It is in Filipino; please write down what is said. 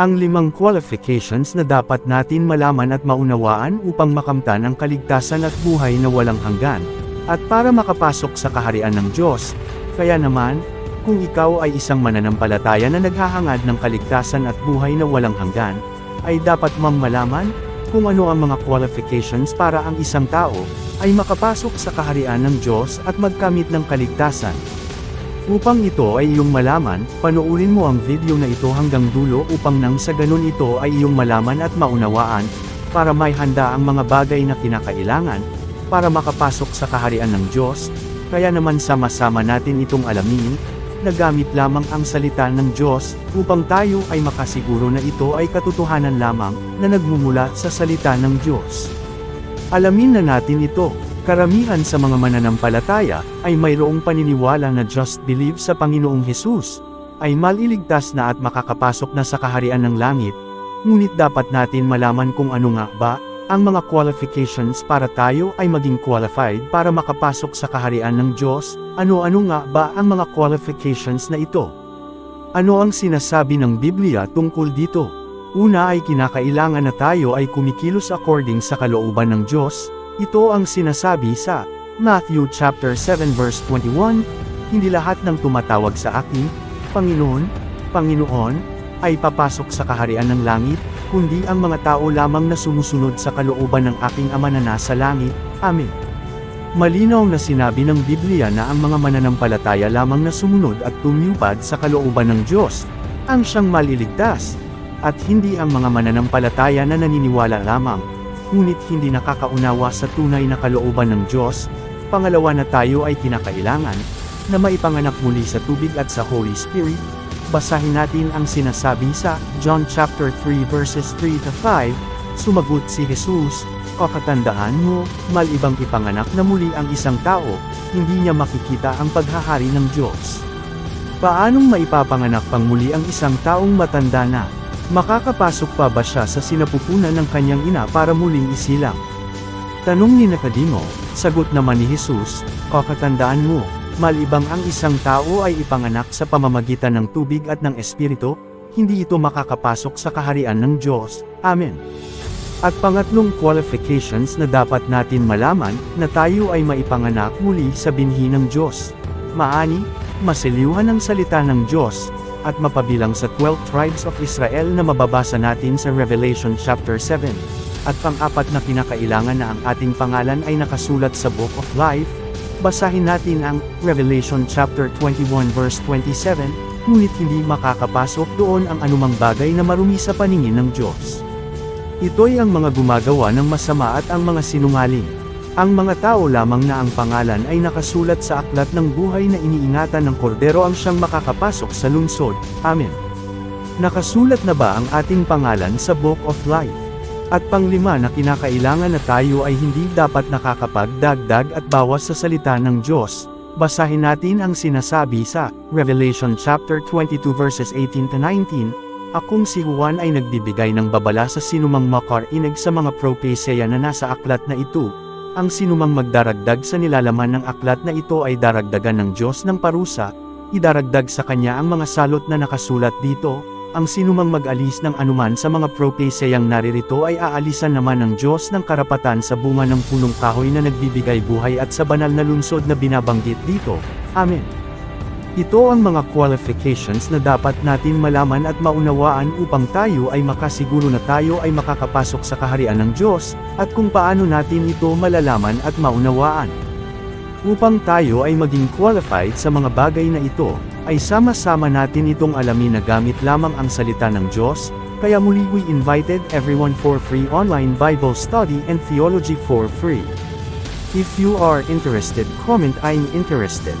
Ang limang qualifications na dapat natin malaman at maunawaan upang makamtan ang kaligtasan at buhay na walang hanggan, at para makapasok sa kaharian ng Diyos. Kaya naman, kung ikaw ay isang mananampalataya na naghahangad ng kaligtasan at buhay na walang hanggan, ay dapat mong malaman kung ano ang mga qualifications para ang isang tao ay makapasok sa kaharian ng Diyos at magkamit ng kaligtasan. Upang ito ay iyong malaman, panoorin mo ang video na ito hanggang dulo upang nang sa ganun ito ay iyong malaman at maunawaan, para may handa ang mga bagay na kinakailangan, para makapasok sa kaharian ng Diyos, kaya naman sama-sama natin itong alamin, na gamit lamang ang salita ng Diyos, upang tayo ay makasiguro na ito ay katotohanan lamang, na nagmumula sa salita ng Diyos. Alamin na natin ito. Karamihan sa mga mananampalataya ay mayroong paniniwala na just believe sa Panginoong Hesus ay maliligtas na at makakapasok na sa kaharian ng langit. Ngunit dapat natin malaman kung ano nga ba ang mga qualifications para tayo ay maging qualified para makapasok sa kaharian ng Diyos. Ano-ano nga ba ang mga qualifications na ito? Ano ang sinasabi ng Biblia tungkol dito? Una ay kinakailangan na tayo ay kumikilos according sa kalooban ng Diyos, ito ang sinasabi sa Matthew chapter 7 verse 21, Hindi lahat ng tumatawag sa akin, Panginoon, Panginoon, ay papasok sa kaharian ng langit, kundi ang mga tao lamang na sumusunod sa kalooban ng aking Ama na nasa langit. Amen. Malinaw na sinabi ng Biblia na ang mga mananampalataya lamang na sumunod at tumupad sa kalooban ng Diyos, ang siyang maliligtas, at hindi ang mga mananampalataya na naniniwala lamang, ngunit hindi nakakaunawa sa tunay na kalooban ng Diyos. Pangalawa na tayo ay kinakailangan na maipanganak muli sa tubig at sa Holy Spirit. Basahin natin ang sinasabi sa John chapter 3 verses 3 to 5. Sumagot si Jesus, Kakatandaan mo, malibang ipanganak na muli ang isang tao, hindi niya makikita ang paghahari ng Diyos. Paanong maipapanganak pang muli ang isang taong matanda na? Makakapasok pa ba siya sa sinapupunan ng kanyang ina para muling isilang? Tanong ni Nicodemo, sagot naman ni Jesus, kakatandaan mo, malibang ang isang tao ay ipanganak sa pamamagitan ng tubig at ng espiritu, hindi ito makakapasok sa kaharian ng Diyos. Amen. At pangatlong qualifications na dapat natin malaman, na tayo ay maipanganak muli sa binhi ng Diyos. Maani, masiliwhan ang salita ng Diyos, at mapabilang sa 12 tribes of Israel na mababasa natin sa Revelation chapter 7. At pang-apat na kinakailangan na ang ating pangalan ay nakasulat sa Book of Life, basahin natin ang Revelation chapter 21 verse 27, ngunit hindi makakapasok doon ang anumang bagay na marumi sa paningin ng Diyos. Ito'y ang mga gumagawa ng masama at ang mga sinungaling. Ang mga tao lamang na ang pangalan ay nakasulat sa aklat ng buhay na iniingatan ng kordero ang siyang makakapasok sa lungsod. Amen. Nakasulat na ba ang ating pangalan sa Book of Life? At panglima na kinakailangan na tayo ay hindi dapat nakakapagdagdag at bawas sa salita ng Diyos. Basahin natin ang sinasabi sa Revelation chapter 22 verses 18 to 19. Akong si Juan ay nagbibigay ng babala sa sinumang makarinig sa mga propesya na nasa aklat na ito. Ang sinumang magdaragdag sa nilalaman ng aklat na ito ay daragdagan ng Diyos ng parusa, idaragdag sa kanya ang mga salot na nakasulat dito, ang sinumang mag-alis ng anuman sa mga propesayang naririto ay aalisan naman ng Diyos ng karapatan sa bunga ng punong kahoy na nagbibigay buhay at sa banal na lungsod na binabanggit dito. Amen. Ito ang mga qualifications na dapat natin malaman at maunawaan upang tayo ay makasiguro na tayo ay makakapasok sa kaharian ng Diyos, at kung paano natin ito malalaman at maunawaan. Upang tayo ay maging qualified sa mga bagay na ito, ay sama-sama natin itong alamin na gamit lamang ang salita ng Diyos, kaya muli we invited everyone for free online Bible study and theology for free. If you are interested, comment I'm interested.